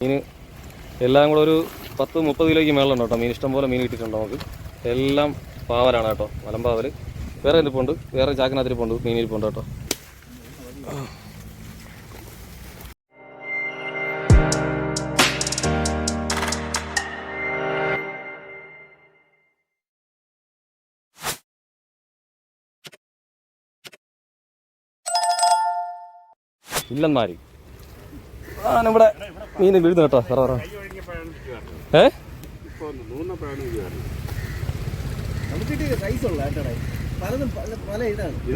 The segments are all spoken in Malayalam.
മീൻ എല്ലാം കൂടെ ഒരു പത്ത് മുപ്പത് കിലോയ്ക്ക് മേളുണ്ട് കേട്ടോ. മീൻ ഇഷ്ടം പോലെ മീൻ കിട്ടിയിട്ടുണ്ട് നമുക്ക്. എല്ലാം പാവലാണ് കേട്ടോ. മലമ്പാവൽ വേറെ ഇരിപ്പുണ്ട് വേറെ ചാക്കിനകത്ത് ഇരിപ്പുണ്ട് മീൻ ഇരിപ്പുണ്ട് കേട്ടോ. ഇല്ലെന്നാരി ആ നമ്മുടെ മീൻ വീഴുന്നു കേട്ടോ. പറ പറ. ഏ?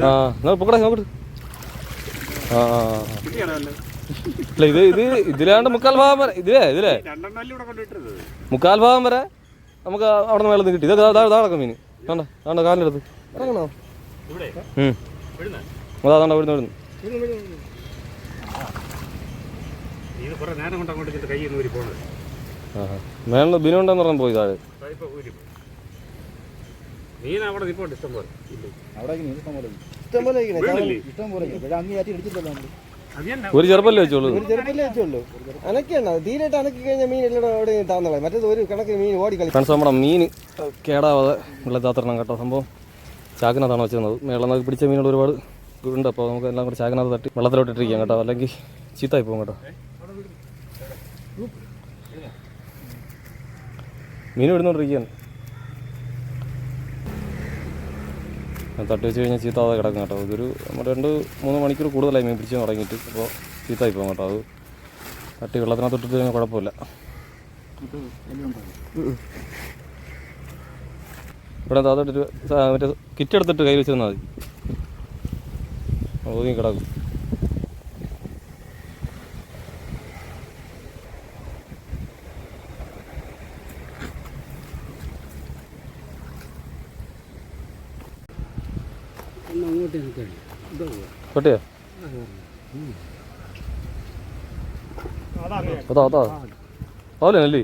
ആ നിങ്ങൾ പൊക്കടെ നോക്കട്ട് ആ. ഇത് ഇത് ഇതിലാണ്ട് മുക്കാൽ ഭാഗം വരെ ഇതിലേ ഇതിലേ. മുക്കാൽ ഭാഗം വരെ നമുക്ക് അവിടെ നിന്ന് വെള്ളം കിട്ടി ഇതൊക്കെ മീൻ. വേണ്ട വേണ്ട ഇറങ്ങണോ? അതാ വേണ്ട ഇത് ബിനു നേരം കൊണ്ട് അങ്ങോട്ട് ഇതിന്റെ കയ്യിൽ നിന്ന് ഊരി പോണത്. ആ മേളിൽ ബിനുണ്ടെന്ന് പറഞ്ഞ് പോയി താഴെ. ഇപ്പൊ ഊരി മീൻ അവിടെ ഇഷ്ടം പോലെ. ഒരു ചെറുപ്പല്ലേ വെച്ചോളൂ ഒരു ചെറുപ്പല്ലേ വെച്ചോളൂ. അനക്കാണ് തീരായിട്ട് അനക്കി കഴിഞ്ഞാൽ മീൻ എല്ലാം അവിടെ താന്നോളാം മറ്റേത് ഒരു കണക്ക് മീൻ ഓടി കളി ഫ്രണ്ട്സ് നമ്മുടെ മീൻ കേടാവാതെ വെള്ളത്താത്തരണം കേട്ടോ സംഭവം. ചാക്കിനകത്താണ് വെച്ചിരുന്നത്. മേളം നമുക്ക് പിടിച്ച മീനുകൾ ഒരുപാട് ഉണ്ട്. അപ്പോൾ നമുക്ക് എല്ലാം കൂടി ചാക്കിനകത്ത് തട്ടി വെള്ളത്തിലോട്ട് ഇട്ടിരിക്കാം കേട്ടോ. അല്ലെങ്കിൽ ചീത്തായി പോകും കേട്ടോ. മീൻ വിടുന്നോണ്ടിരിക്കുകയാണ് തട്ടി വെച്ച് കഴിഞ്ഞാൽ ചീത്താതെ കിടക്കും കേട്ടോ. ഇതൊരു രണ്ട് മൂന്ന് മണിക്കൂർ കൂടുതലായി മീൻ പിടിച്ച് തുടങ്ങിയിട്ട്. അപ്പോൾ ചീത്തായി പോകും കേട്ടോ അത്. തട്ടി വെള്ളത്തിനകത്ത് ഇട്ടിട്ട് കഴിഞ്ഞാൽ കുഴപ്പമില്ല. ഇവിടെ താത്തോട്ട് മറ്റേ കിറ്റ് എടുത്തിട്ട് കയ്യിൽ വെച്ചിരുന്നാൽ മതി. ഒതുങ്ങി കിടക്കും. കൊട്ടിയോ? അതാ അതാ. അല്ലേ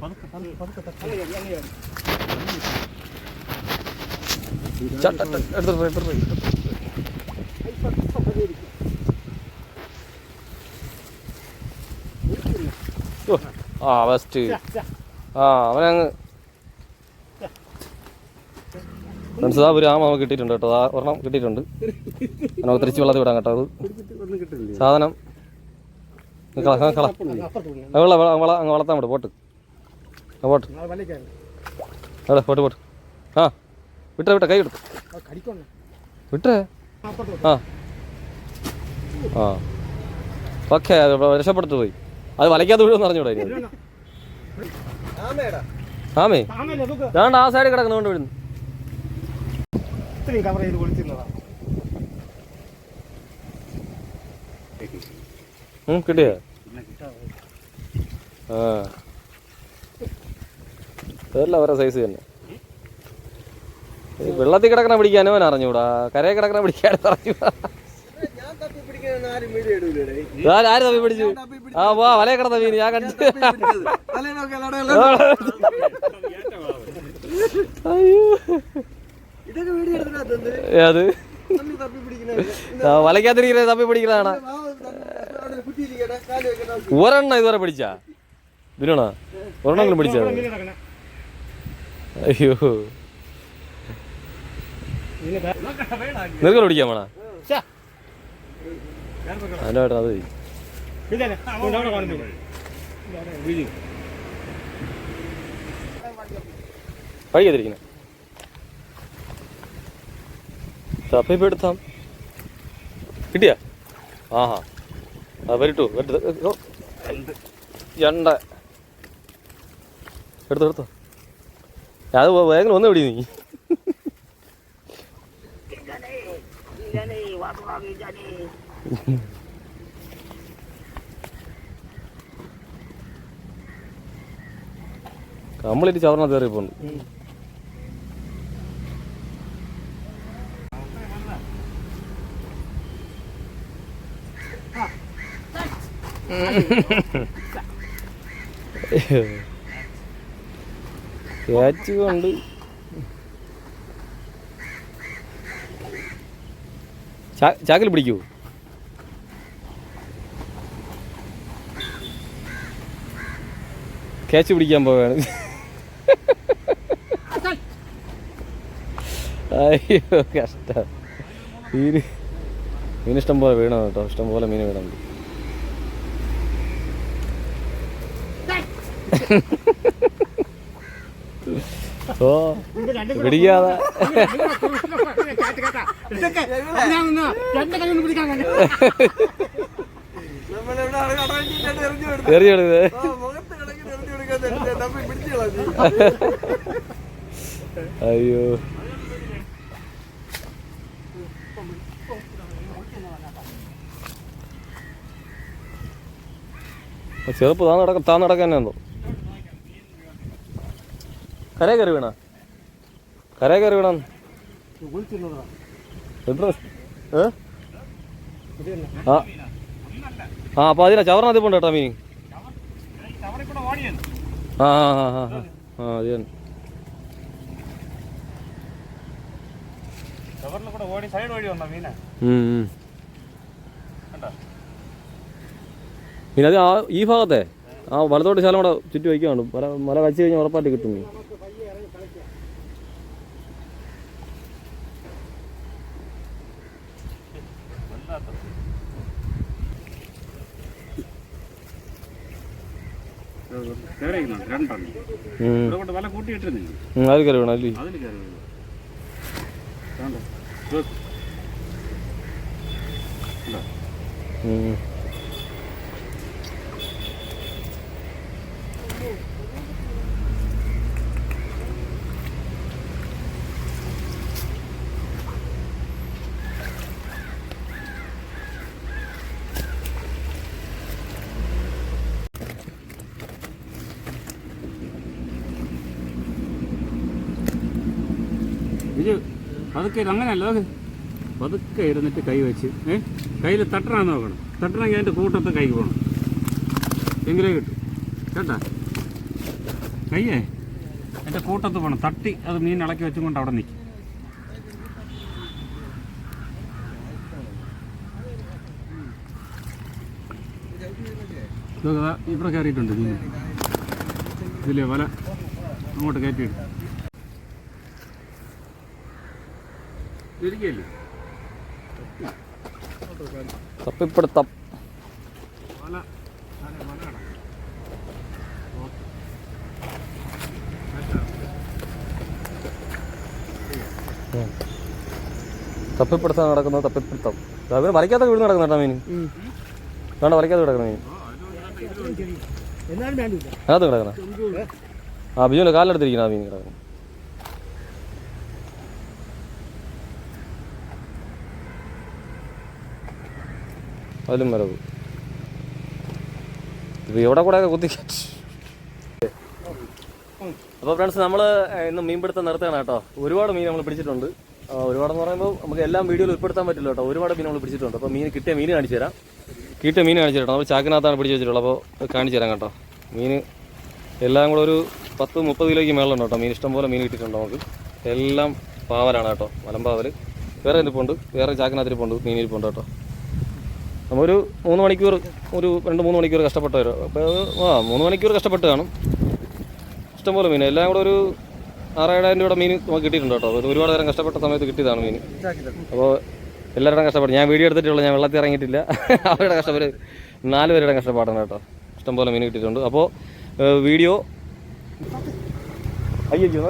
ഓ, ആ ബെസ്റ്റ് ആ അവനങ്ങ് ഫ്രണ്ട്സ് ആ ഒരു ആമ നമുക്ക് കിട്ടിയിട്ടുണ്ട് കേട്ടോ. ആ ഒരെണ്ണം കിട്ടിയിട്ടുണ്ട്. നമുക്ക് തിരിച്ച് വെള്ളത്തിൽ വിടാൻ കേട്ടോ അത്. സാധനം. വെള്ള വള അങ്ങ് വളർത്താൻ വിട്. പോട്ട്. പോട്ട്. അവിടെ പോട്ട് പോട്ട്. ആ വിട്ടേ വിട്ടെ. കൈ എടുത്തു. വിട്ടേ. ആ. ആ. ഓക്കെ രക്ഷപ്പെടുത്തു പോയി. അത് വലയ്ക്കാത്ത വീഴുമെന്ന് അറിഞ്ഞൂടെ ആമേ. ആ സൈഡിൽ കിടക്കുന്നതുകൊണ്ട് വിടുന്നു. ഇത്രയും കവർ ചെയ്ത് കൊടുത്തിരുന്നതാ. ഉം, കിട്ടിയോ? ആ. അതല്ല സൈസ് തന്നെ. ഈ വെള്ളത്തിൽ കിടക്കണ പിടിക്കാനോ അവൻ അറിഞ്ഞൂടാ. കരയെ കിടക്കണ പിടിക്കാനും അറിഞ്ഞൂടാ. ഞാൻ തപ്പി പിടിക്കുന്ന ആരും തപ്പി പിടിച്ചു? ആ വാ വലയെ കിടന്ന മീൻ ഞാൻ കണ്ടു അയ്യോ. ഇതൊക്കെ വീഡിയോ എടുത്തിനകത്ത് അത്? തമ്മി തപ്പി പിടിക്കലാണ് ഒരെണ്ണ വലയ്ക്കകത്തിരിക്കുന്ന തപ്പി പിടിക്കണതാണ്. കുത്തിയിരിക്കട്ടെ ஐயோ വെക്കട്ടെ ഒരെണ്ണം ഇതുവരെ പിടിച്ച? ഇതിനാണോ ഒരെണ്ണെങ്കിലും പിടിച്ച അയ്യോ. നിനക്ക് പിടിക്കാൻ വേണ അതിന്റെ വേണ്ട അത് മതി. തപ്പി ഇപ്പൊ എടുത്താം കിട്ടിയാ? ആഹാ. ആ വരട്ടു എണ്ട എടുത്തോ എടുത്തോ. അത് വേഗം ഒന്ന് പിടി നീ. കംപ്ലീറ്റ് ചവർണ കയറിപ്പോണ്ട്. ചാക്കൽ ചാക്കിൽ പിടിക്കൂ. ക്യാച്ച് പിടിക്കാൻ പോവാണ്. അയ്യോ കഷ്ട. മീന് മീൻ ഇഷ്ടം പോലെ വീണോ കേട്ടോ ഇഷ്ടം പോലെ മീൻ വീണുണ്ട് ഓ പിടിക്കാതെ രണ്ട് കൈ കൊണ്ട് പിടിക്കാൻ കണ്ടു നമ്മളിവിടെ ആൾ കടലിൽ എറിഞ്ഞു കൊടുത്തു. എറിഞ്ഞു കൊടുത്തത് ആ, മുഖത്ത് കിടക്കിട്ട് എറിഞ്ഞു കൊടുക്കാൻ തരില്ല. തപ്പി പിടിക്കാതെ. കളഞ്ഞു. അയ്യോ. ചെറുപ്പ് താന്ന് നടക്ക താന്ന് നടക്കാൻ എന്തോ കരയെ കയറി വീണ? കരയെ കയറി വീണ? ആ. അപ്പൊ അതിനാ ചവറിനകത്ത് പോണ്ട കേട്ടോ മീൻ. അവിടെ കൂടെ ഓടിയത് ആ ആ ആ ആ. ആ അത് തന്നെ. കവറിൽ കൂടെ ഓടി സൈഡ് വഴി വന്നോ മീനെ? ഉം, ഉം. കണ്ടോ? പിന്നെ അത് ആ ഈ ഭാഗത്തെ? ആ വലത്തോട്ട് ശാലം കൂടെ ചുറ്റി വയ്ക്കാണ് മല മല വച്ച് കഴിഞ്ഞാൽ ഉറപ്പായിട്ട് കിട്ടും മീൻ. കയറി വേണം അല്ലേ? അതിൽ പതുക്കെ അങ്ങനെയല്ല അത് പതുക്കെ ഇരുന്നിട്ട് കൈ വെച്ച് ഏ? കയ്യിൽ തട്ടണം നോക്കണം. തട്ടണമെങ്കിൽ അതിന്റെ കൂട്ടത്ത് കൈ പോകണം എങ്കിലേ കിട്ടും. കേട്ടാ? കയ്യേ? അതിന്റെ കൂട്ടത്ത് പോകണം തട്ടി അത് മീൻ ഇളക്കി വെച്ചും കൊണ്ട് അവിടെ നിൽക്കും. ഇവിടെ കയറിയിട്ടുണ്ട് മീൻ. വല അങ്ങോട്ട് കയറ്റിയിടും തപ്പിപ്പിടുത്തം. അതെ, നടക്കുന്നത് തപ്പിപ്പിടുത്തം അവർ വരയ്ക്കാത്ത വീട് നടക്കുന്ന കേട്ടോ മീൻ. വേണ്ട വരയ്ക്കാത്ത കിടക്കുന്ന മീൻ. അതിനകത്ത് കിടക്കണം. ആ ബിജുവിന്റെ കാലിലെടുത്തിരിക്കണം ആ മീൻ കിടക്കണം അതിലും വരവ്. ഇത് എവിടെ കൂടെ കുത്തി അപ്പോൾ ഫ്രണ്ട്സ് നമ്മൾ ഇന്ന് മീൻപിടുത്തം നിർത്തുകയാണ് കേട്ടോ. ഒരുപാട് മീൻ നമ്മൾ പിടിച്ചിട്ടുണ്ട്. ഒരുപാട് ഒരുപാടെന്ന് പറയുമ്പോൾ നമുക്ക് എല്ലാം വീഡിയോയിൽ ഉൾപ്പെടുത്താൻ പറ്റില്ല കേട്ടോ. ഒരുപാട് മീൻ നമ്മൾ പിടിച്ചിട്ടുണ്ട്. അപ്പോൾ മീൻ കിട്ടിയ മീൻ കാണിച്ചു തരാം. കിട്ടിയ മീൻ കാണിച്ചു തരാം. നമ്മൾ ചാക്കിനകത്താണ് പിടിച്ച് വെച്ചിട്ടുള്ളത്. അപ്പോൾ കാണിച്ചു തരാം കേട്ടോ. മീൻ എല്ലാം കൂടെ ഒരു പത്ത് മുപ്പത് കിലോയ്ക്ക് മേളുണ്ട് കേട്ടോ. മീൻ ഇഷ്ടം പോലെ മീൻ കിട്ടിയിട്ടുണ്ട് നമുക്ക്. എല്ലാം പാവലാണ് കേട്ടോ. മലമ്പാവൽ വേറെ ഇരിപ്പുണ്ട് വേറെ ചാക്കിനകത്ത് ഇരിപ്പുണ്ട് മീൻ ഇരിപ്പുണ്ട് കേട്ടോ. നമ്മൊരു മൂന്ന് മണിക്കൂർ ഒരു രണ്ട് മൂന്ന് മണിക്കൂർ കഷ്ടപ്പെട്ട് വരും അപ്പോൾ ആ മൂന്ന് മണിക്കൂർ കഷ്ടപ്പെട്ട് കാണും. ഇഷ്ടംപോലെ മീൻ. എല്ലാം കൂടെ ഒരു ആറായിരം രൂപയുടെ മീൻ നമുക്ക് കിട്ടിയിട്ടുണ്ട് കേട്ടോ. ഒരുപാട് നേരം കഷ്ടപ്പെട്ട സമയത്ത് കിട്ടിയതാണ് മീൻ. അപ്പോൾ എല്ലാവരുടെയും കഷ്ടപ്പെട്ടു ഞാൻ വീഡിയോ എടുത്തിട്ടുള്ളൂ ഞാൻ വെള്ളത്തിൽ ഇറങ്ങിയിട്ടില്ല. അവരുടെ കഷ്ടപ്പെട്ട് നാല് പേരുടെ കഷ്ടപ്പാടാണ് കേട്ടോ. ഇഷ്ടംപോലെ മീൻ കിട്ടിയിട്ടുണ്ട്. അപ്പോൾ വീഡിയോ അയ്യോ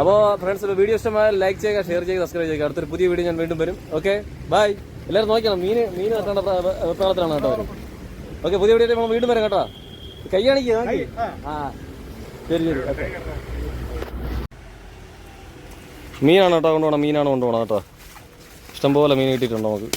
അപ്പോൾ ഫ്രണ്ട്സ് വീഡിയോ ഇഷ്ടമായ ലൈക്ക് ചെയ്യുക ഷെയർ ചെയ്യുക സബ്സ്ക്രൈബ് ചെയ്യുക. അടുത്തൊരു പുതിയ വീഡിയോ ഞാൻ വീണ്ടും വരും. ഓക്കെ ബൈ എല്ലാവരും നോക്കണം മീൻ മീൻ വെക്കേണ്ട വെപ്രാളത്തിലാണ് കേട്ടോ ഓക്കെ പുതിയ വീഡിയോ നമ്മൾ വീണ്ടും വരാം കേട്ടോ. കൈ കാണിക്കുക ആ. ശരി ശരി ഓക്കെ. മീനാണ് കേട്ടോ കൊണ്ടുപോകണം. മീനാണ് കൊണ്ടുപോകണം കേട്ടോ. ഇഷ്ടംപോലെ മീൻ കിട്ടിയിട്ടുണ്ട് നമുക്ക്.